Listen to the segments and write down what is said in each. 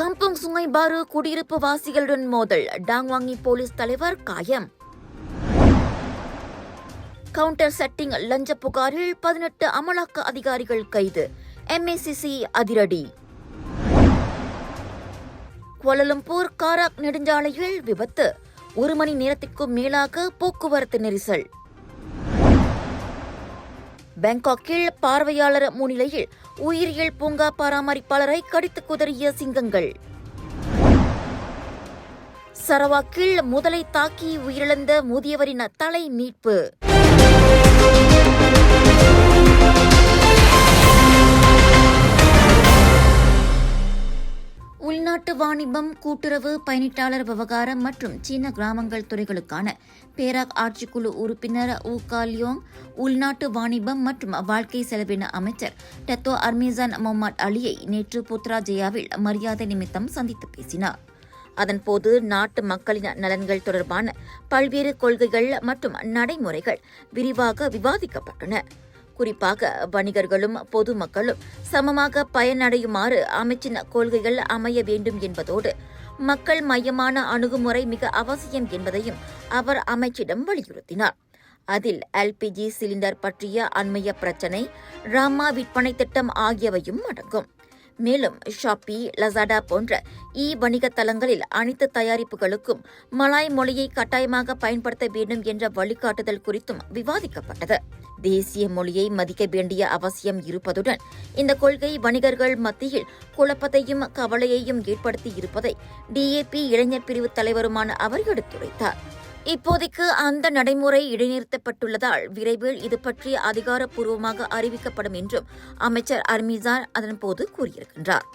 Kampung Sungai பாரு குடியிருப்பு வாசிகளுடன் மோதல். டாங்வாங்கி போலீஸ் தலைவர் காயம். கவுண்டர் செட்டிங் லஞ்ச புகாரில் பதினெட்டு அமலாக்க அதிகாரிகள் கைது. எம்ஏசிசி அதிரடி. கோலலம்பூர் காராக் நெடுஞ்சாலையில் விபத்து. ஒரு மணி நேரத்திற்கும் மேலாக போக்குவரத்து நெரிசல். பாங்காக்கில் பார்வையாளர் முன்னிலையில் உயிரியல் பூங்கா பராமரிப்பாளரை கடித்து குதறிய சிங்கங்கள். சரவாக்கில் முதலை தாக்கி உயிரிழந்த முதியவரின் தலை மீட்பு உள்நாட்டு வாணிபம் கூட்டுறவு பயணிட்டாளர் விவகாரம் மற்றும் சீன கிராமங்கள் துறைகளுக்கான பேராக் ஆட்சிக்குழு உறுப்பினர் ஊ காலியோங் உள்நாட்டு வாணிபம் மற்றும் வாழ்க்கை செலவின அமைச்சர் டத்தோ அர்மீசான் முகமது அலியை நேற்று புத்ராஜயாவில் மரியாதை நிமித்தம் சந்தித்து பேசினார். அதன்போது நாட்டு மக்களின் நலன்கள் தொடர்பான பல்வேறு கொள்கைகள் மற்றும் நடைமுறைகள் விரிவாக விவாதிக்கப்பட்டன. குறிப்பாக வணிகர்களும் பொதுமக்களும் சமமாக பயனடையுமாறு அமைச்சின் கொள்கைகள் அமைய வேண்டும் என்பதோடு மக்கள் மையமான அணுகுமுறை மிக அவசியம் என்பதையும் அவர் அமைச்சிடம் வலியுறுத்தினார். அதில் எல்பிஜி சிலிண்டர் பற்றிய அண்மைய பிரச்சினை ராமா விற்பனை திட்டம் ஆகியவையும் அடங்கும். மேலும் ஷாப்பி லசாடா போன்ற இ வணிக தளங்களில் அனைத்து தயாரிப்புகளுக்கும் மலாய் மொழியை கட்டாயமாக பயன்படுத்த வேண்டும் என்ற வழிகாட்டுதல் குறித்தும் விவாதிக்கப்பட்டது. தேசிய மொழியை மதிக்க வேண்டிய அவசியம் இருப்பதுடன் இந்த கொள்கை வணிகர்கள் மத்தியில் குழப்பத்தையும் கவலையையும் ஏற்படுத்தி இருப்பதை டிஏபி இளைஞர் பிரிவு தலைவருமான அவர் எடுத்துரைத்தார். இப்போதைக்கு அந்த நடைமுறை இடைநிறுத்தப்பட்டுள்ளதால் விரைவில் இது பற்றி அதிகாரப்பூர்வமாக அறிவிக்கப்படும் என்றும் அமைச்சர் அர்மிசான் அதன்போது கூறியிருக்கின்றார்.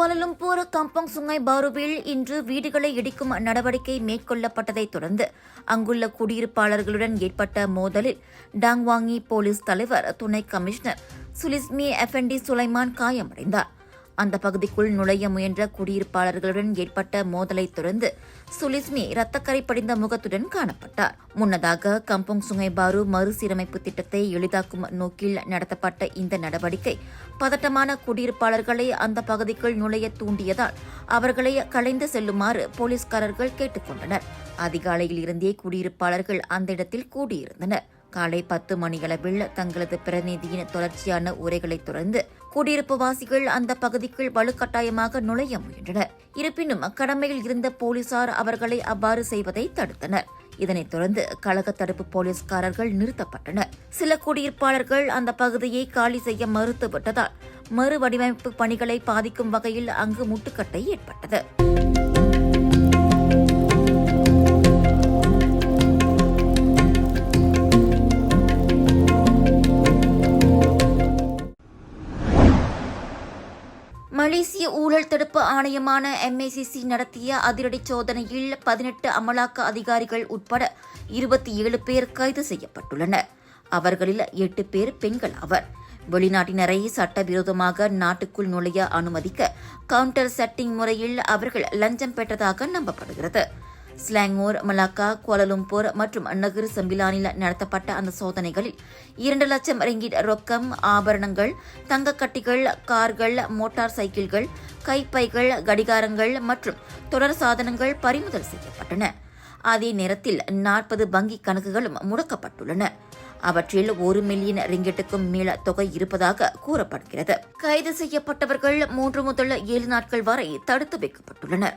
கோலலும்பூர் கம்பங் சுங்கை பாருவில் இன்று வீடுகளை இடிக்கும் நடவடிக்கை மேற்கொள்ளப்பட்டதைத் தொடர்ந்து அங்குள்ள குடியிருப்பாளர்களுடன் ஏற்பட்ட மோதலில் டாங்வாங்கி போலீஸ் தலைவர் துணை கமிஷனர் சுலிஸ்மி எஃப்என்டி சுலைமான் காயமடைந்தார். அந்த பகுதிக்குள் நுழைய முயன்ற குடியிருப்பாளர்களுடன் ஏற்பட்ட மோதலை தொடர்ந்து சுலிஸ்மி ரத்தக்கரை படிந்த முகத்துடன் காணப்பட்டார். முன்னதாக கம்பங் சுங்கைபாரு மறுசீரமைப்பு திட்டத்தை எளிதாக்கும் நோக்கில் நடத்தப்பட்ட இந்த நடவடிக்கை பதட்டமான குடியிருப்பாளர்களை அந்த பகுதிக்குள் நுழைய தூண்டியதால் அவர்களை கலைந்து செல்லுமாறு போலீஸ்காரர்கள் கேட்டுக்கொண்டனர். அதிகாலையில் இருந்தே குடியிருப்பாளர்கள் அந்த இடத்தில் கூடியிருந்தனர். காலை பத்து மணியளவில் தங்களது பிரதிநிதியின் தொடர்ச்சியான உரைகளைத் தொடர்ந்து குடியிருப்பு வாசிகள் அந்த பகுதிக்குள் வலுக்கட்டாயமாக நுழைய முயன்றனர். இருப்பினும் கடமையில் இருந்த போலீசார் அவர்களை அவ்வாறு செய்வதை தடுத்தனர். இதனைத் தொடர்ந்து கழக தடுப்பு போலீஸ்காரர்கள் நிறுத்தப்பட்டனர். சில குடியிருப்பாளர்கள் அந்த பகுதியை காலி செய்ய மறுத்துவிட்டதால் மறுவடிவமைப்பு பணிகளை பாதிக்கும் வகையில் அங்கு முட்டுக்கட்டை ஏற்பட்டது. தேசிய ஊழல் தடுப்பு ஆணையமான எம்ஏசிசி நடத்திய அதிரடி சோதனையில் பதினெட்டு அமலாக்க அதிகாரிகள் உட்பட இருபத்தி ஏழு பேர் கைது செய்யப்பட்டுள்ளனர். அவர்களில் எட்டு பேர் பெண்கள் ஆவர். வெளிநாட்டினரை சட்டவிரோதமாக நாட்டுக்குள் நுழைய அனுமதிக்க கவுண்டர் செட்டிங் முறையில் அவர்கள் லஞ்சம் பெற்றதாக நம்பப்படுகிறது. ஸ்லாங்கூர் மலாக்கா கோலலும்பூர் மற்றும் நகர் சம்பிலானில் நடத்தப்பட்ட அந்த சோதனைகளில் இரண்டு லட்சம் ரிங்கிட் ரொக்கம் ஆபரணங்கள் தங்கக்கட்டிகள் கார்கள் மோட்டார் சைக்கிள்கள் கைப்பைகள் கடிகாரங்கள் மற்றும் தொடர் சாதனங்கள் பறிமுதல் செய்யப்பட்டன. அதே நேரத்தில் நாற்பது வங்கி கணக்குகளும் முடக்கப்பட்டுள்ளன. அவற்றில் ஒரு மில்லியன் ரிங்கெட்டுக்கும் மேல தொகை இருப்பதாக கூறப்படுகிறது. கைது செய்யப்பட்டவர்கள் மூன்று முதல் ஏழு நாட்கள் வரை தடுத்து வைக்கப்பட்டுள்ளனர்.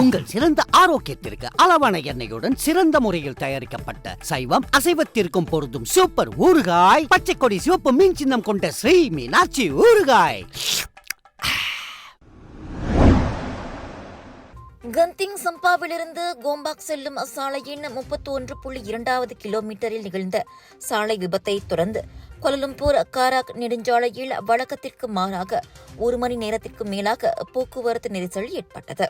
உங்கள் சிறந்த ஆரோக்கியத்திற்கு அளவான எண்ணெயுடன் சிறந்த முறையில் தயாரிக்கப்பட்ட சைவம் அசைவத்திற்கும் பொருந்தும் சூப்பர் ஊறுகாய் பச்சை கொடி சிவப்பு மீன் சின்னம் கொண்ட ஸ்ரீ மீனாட்சி ஊறுகாய். கந்திங் சம்பாவிலிருந்து கோம்பாக் செல்லும் அசாலையின் முப்பத்தி ஒன்று புள்ளி இரண்டாவது கிலோமீட்டரில் நிகழ்ந்த சாலை விபத்தை தொடர்ந்து கொலலும்பூர் காராக் நெடுஞ்சாலையில் வழக்கத்திற்கு மாறாக ஒரு மணி நேரத்திற்கு மேலாக போக்குவரத்து நெரிசல் ஏற்பட்டது.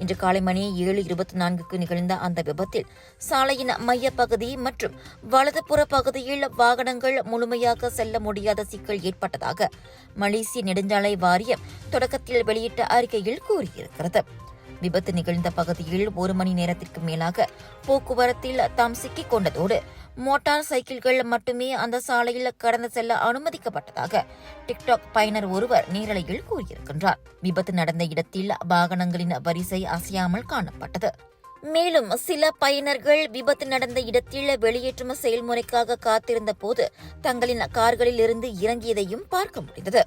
இன்று காலை மணி ஏழு இருபத்தி நான்குக்கு நிகழ்ந்த அந்த விபத்தில் சாலையின் மையப்பகுதி பகுதி மற்றும் வலதுபுற பகுதியில் வாகனங்கள் முழுமையாக செல்ல முடியாத சிக்கல் ஏற்பட்டதாக மலேசிய நெடுஞ்சாலை வாரியம் தொடக்கத்தில் வெளியிட்ட அறிக்கையில் கூறியிருக்கிறது. விபத்து நிகழ்ந்த பகுதியில் ஒரு மணி நேரத்திற்கு மேலாக போக்குவரத்தில் தாம் சிக்கிக் கொண்டதோடு மோட்டார் சைக்கிள்கள் மட்டுமே அந்த சாலையில் கடந்து செல்ல அனுமதிக்கப்பட்டதாக டிக்டாக் பயனர் ஒருவர் நேரலையில் கூறியிருக்கின்றார். விபத்து நடந்த இடத்தில் வாகனங்களின் வரிசை அசையாமல் காணப்பட்டது. மேலும் சில பயனர்கள் விபத்து நடந்த இடத்தில் வெளியேற்றும் செயல்முறைக்காக காத்திருந்த போது தங்களின் கார்களில் இருந்து இறங்கியதையும் பார்க்க முடிந்தது.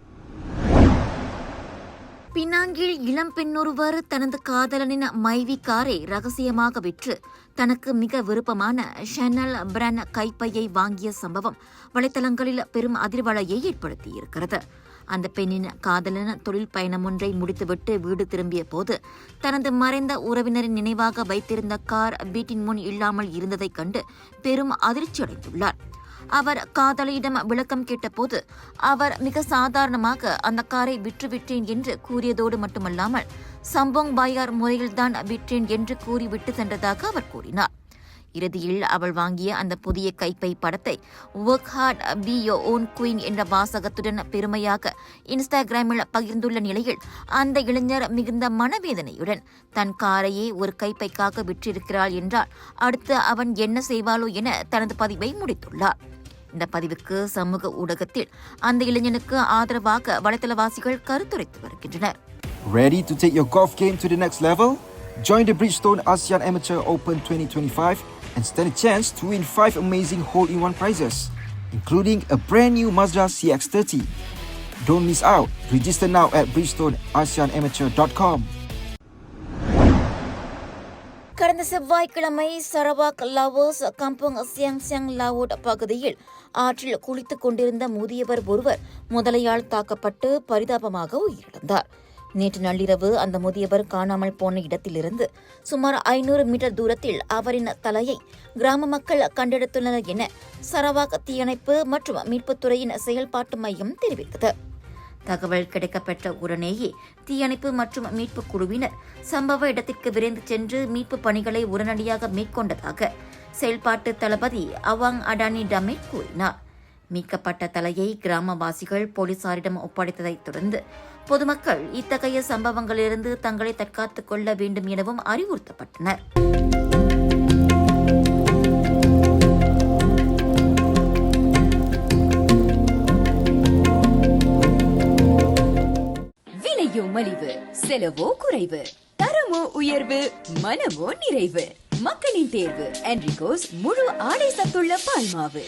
பினாங்கில் இளம் பெண்ணொருவர் தனது காதலனின் மைவி காரை ரகசியமாக விற்று தனக்கு மிக விருப்பமான ஷனல் பிரன் கைப்பையை வாங்கிய சம்பவம் வலைத்தளங்களில் பெரும் அதிர்வலையை ஏற்படுத்தியிருக்கிறது. அந்த பெண்ணின் காதலன் தொழில் பயணம் ஒன்றை முடித்துவிட்டு வீடு திரும்பிய போது தனது மறைந்த உறவினரின் நினைவாக வைத்திருந்த கார் வீட்டின் முன் இல்லாமல் இருந்ததைக் கண்டு பெரும் அதிர்ச்சியடைந்துள்ளார். அவர் காதலியிடம் விளக்கம் கேட்டபோது அவர் மிக சாதாரணமாக அந்த காரை விற்றுவிட்டேன் என்று கூறியதோடு மட்டுமல்லாமல் சம்போங் பாயார் முறையில்தான் விற்றேன் என்று கூறிவிட்டு சென்றதாக அவர் கூறினார். இறுதியில் அவள் வாங்கிய அந்த புதிய கைப்பை படத்தை work hard be your own queen என்ற வாசகத்துடன் பெருமையாக இன்ஸ்டாகிராமில் பகிர்ந்துள்ள நிலையில் அந்த இளைஞர் மிகுந்த மனவேதனையுடன் தன் காரையே ஒரு கைப்பைக்காக விற்றிருக்கிறாள் என்றால் அடுத்து அவன் என்ன செய்வாளோ என தனது பதிவை முடித்துள்ளார். இந்த பதிவுக்கு சமூக ஊடகத்தில் அந்த இளைஞனுக்கு ஆதரவாக வலைத்தளவாசிகள் கருத்துரைத்து வருகின்றனர் Ready to take your golf game to the next level? Join the Bridgestone ASEAN Amateur Open 2025 and stand a chance to win 5 amazing hole-in-one prizes, including a brand new Mazda CX-30. Don't miss out. Register now at bridgestoneasianamateur.com. கடந்த செவ்வாய்க்கிழமை Sarawak Lawas Kampung Siang Siang Lawas பகுதியில் ஆற்றில் குளித்துக் கொண்டிருந்த முதியவர் ஒருவர் முதலையால் தாக்கப்பட்டு பரிதாபமாக உயிரிழந்தார். நேற்று நள்ளிரவு அந்த முதியவர் காணாமல் போன இடத்திலிருந்து சுமார் ஐநூறு மீட்டர் தூரத்தில் அவரின் தலையை கிராம மக்கள் கண்டெடுத்துள்ளனர் என சரவாக் தீயணைப்பு மற்றும் மீட்புத்துறையின் செயல்பாட்டு மையம் தெரிவித்தது. தகவல் கிடைக்கப்பெற்ற உடனேயே தீயணைப்பு மற்றும் மீட்புக் குழுவினர் சம்பவ இடத்திற்கு விரைந்து சென்று மீட்பு பணிகளை உடனடியாக மேற்கொண்டதாக செயல்பாட்டு தளபதி அவாங் அடானி டமேட் கூறினார். மீட்கப்பட்ட தலையை கிராமவாசிகள் போலீசாரிடம் ஒப்படைத்ததைத் தொடர்ந்து பொதுமக்கள் இத்தகைய சம்பவங்களிலிருந்து தங்களை தற்காத்துக் கொள்ள வேண்டும் எனவும் அறிவுறுத்தப்பட்டனர். விலையோ மலிவு செலவோ குறைவு தரமோ உயர்வு மனமோ நிறைவு. மக்களின் தேர்வு. என்ரிகோஸ் முழு ஆடை சத்துள்ள பால்மாவு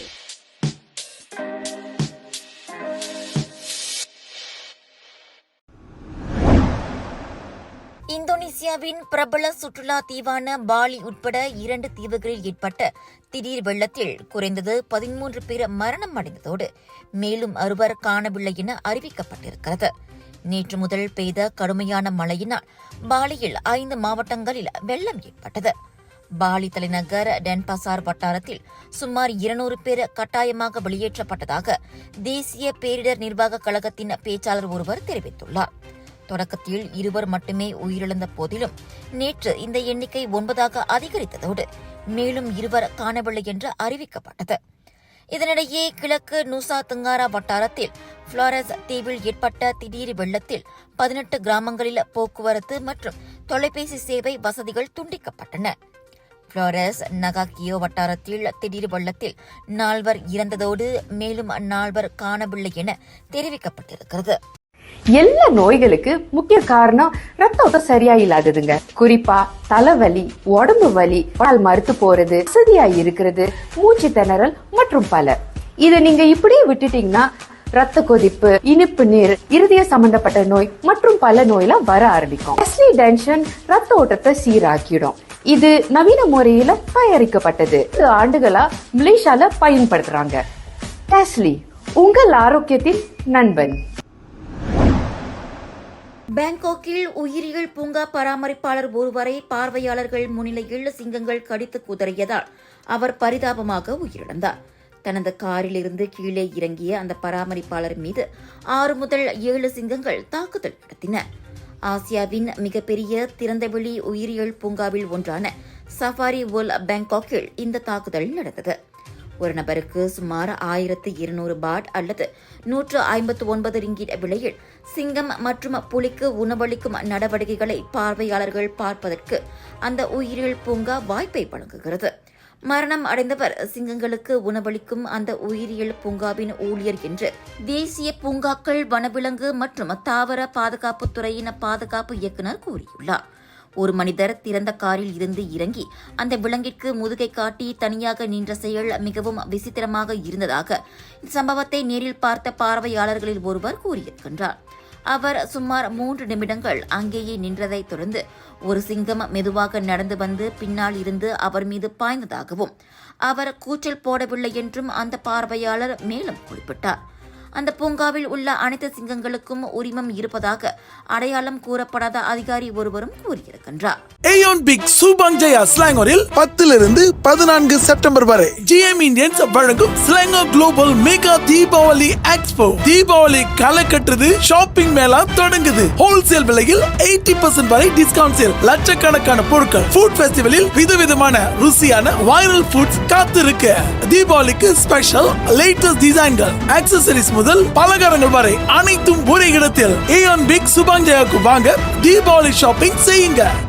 இந்தோனேசியாவின் பிரபல சுற்றுலா தீவான பாலி உட்பட இரண்டு தீவுகளில் ஏற்பட்ட திடீர் வெள்ளத்தில் குறைந்தது பதிமூன்று பேர் மரணம் அடைந்ததோடு மேலும் அறுவர் காணவில்லை என அறிவிக்கப்பட்டிருக்கிறது. நேற்று முதல் பெய்த கடுமையான மழையினால் பாலியில் ஐந்து மாவட்டங்களில் வெள்ளம் ஏற்பட்டது. பாலி தலைநகர் டென்பசார் வட்டாரத்தில் சுமார் இருநூறு பேர் கட்டாயமாக வெளியேற்றப்பட்டதாக தேசிய பேரிடர் நிர்வாக கழகத்தின் பேச்சாளர் ஒருவர் தெரிவித்துள்ளார். தொடக்கத்தில் இருவர் மட்டுமே உயிரிழந்த போதிலும் நேற்று இந்த எண்ணிக்கை ஒன்பதாக அதிகரித்ததோடு மேலும் இருவர் காணவில்லை என்று அறிவிக்கப்பட்டது. இதனிடையே கிழக்கு நூசா துங்காரா வட்டாரத்தில் புளாரஸ் தீவில் ஏற்பட்ட திடீர் வெள்ளத்தில் பதினெட்டு கிராமங்களில் போக்குவரத்து மற்றும் தொலைபேசி சேவை வசதிகள் துண்டிக்கப்பட்டன. புளோரஸ் நகாக்கியோ வட்டாரத்தில் திடீர் வெள்ளத்தில் நால்வர் இறந்ததோடு மேலும் நால்வர் காணவில்லை என தெரிவிக்கப்பட்டிருக்கிறது. எல்லா நோய்களுக்கு முக்கிய காரணம் ரத்த ஓட்டம் சரியா இல்லாததுங்க குறிப்பா தலைவலி உடம்பு வலி பால் மறுத்து போறது வசதியா இருக்கிறது மூச்சு திணறல் மற்றும் பல. இதை நீங்க இப்படியே விட்டுட்டீங்கன்னா ரத்த கொதிப்பு இனிப்பு நீர் இருதய சம்பந்தப்பட்ட நோய் மற்றும் பல நோயெல்லாம் வர ஆரம்பிக்கும். டென்ஷன் ரத்த ஓட்டத்தை சீராக்கிடும். இது நவீன முறையில தயாரிக்கப்பட்டது. இது ஆண்டுகளா மலேசியால பயன்படுத்துறாங்க. டெஸ்லி உங்கள் ஆரோக்கியத்தின் நண்பன். பேங்காக்கில் உயிரியல் பூங்கா பராமரிப்பாளர் ஒருவரை பார்வையாளர்கள் முன்னிலையில் சிங்கங்கள் கடித்து குதறியதால் அவர் பரிதாபமாக உயிரிழந்தார். தனது காரிலிருந்து கீழே இறங்கிய அந்த பராமரிப்பாளர் மீது ஆறு முதல் ஏழு சிங்கங்கள் தாக்குதல் நடத்தின. ஆசியாவின் மிகப்பெரிய திறந்தவெளி உயிரியல் பூங்காவில் ஒன்றான சஃபாரி வேர்ல்ட் பேங்காக்கில் இந்த தாக்குதல் நடந்தது. ஒரு நபருக்கு சுமார் ஆயிரத்து இருநூறு பாட் அல்லது நூற்று ஐம்பத்து ஒன்பது ரிங்கிட் விலையில் சிங்கம் மற்றும் புலிக்கு உணவளிக்கும் நடவடிக்கைகளை பார்வையாளர்கள் பார்ப்பதற்கு அந்த உயிரியல் பூங்கா வாய்ப்பை வழங்குகிறது. மரணம் அடைந்தவர் சிங்கங்களுக்கு உணவளிக்கும் அந்த உயிரியல் பூங்காவின் ஊழியர் என்று. தேசிய பூங்காக்கள் வனவிலங்கு மற்றும் தாவர பாதுகாப்பு துறையின் பாதுகாப்பு இயக்குநர் கூறியுள்ளார். ஒரு மனிதர் திறந்த காரில் இருந்து இறங்கி அந்த விலங்கிற்கு முதுகை காட்டி தனியாக நின்ற செயல் மிகவும் விசித்திரமாக இருந்ததாக இச்சம்பவத்தை நேரில் பார்த்த பார்வையாளர்களில் ஒருவர் கூறியிருக்கின்றார். அவர் சுமார் மூன்று நிமிடங்கள் அங்கேயே நின்றதைத் தொடர்ந்து ஒரு சிங்கம் மெதுவாக நடந்து வந்து பின்னால் இருந்து அவர் மீது பாய்ந்ததாகவும் அவர் கூச்சல் போடவில்லை என்றும் அந்த பார்வையாளர் மேலும் குறிப்பிட்டார். அந்த பூங்காவில் உள்ள அனைத்து சிங்கங்களுக்கும் உரிமம் இருப்பதாக அடையாளம் கூறப்படாத அதிகாரி ஒருவரும் கூறியிருக்கின்றார். ஏயோன் பிக் சூபாங் ஜெயா ஸ்லாங்கோரில் பத்திலிருந்து பதினான்கு செப்டம்பர் வரை ஜிஎம் இந்தியன்ஸ் வழங்கும் Selangor global mega Deepavali expo Deepavali களை கட்டுறது ஷாப்பிங் மேளா தொடங்குது. ஹோல்சேல் விலையில் எயிட்டி பர்சன்ட் வரை டிஸ்கவுண்ட் சேல் லட்சக்கணக்கான பொருட்கள். ஃபுட் ஃபெஸ்டிவலில் விதவிதமான ருசியான வைரல் ஃபுட்ஸ் காத்திருக்க தீபாவளிக்கு ஸ்பெஷல் லேட்டஸ்ட் டிசைன்கள் ஆக்சசரிஸ் முதல் பலகாரங்கள் வரை அனைத்தும் ஒரே இடத்தில். ஏஆன் பிக் சுபாங் ஜெயாக்கு வாங்க. தீபாவளி ஷாப்பிங் செய்யுங்க.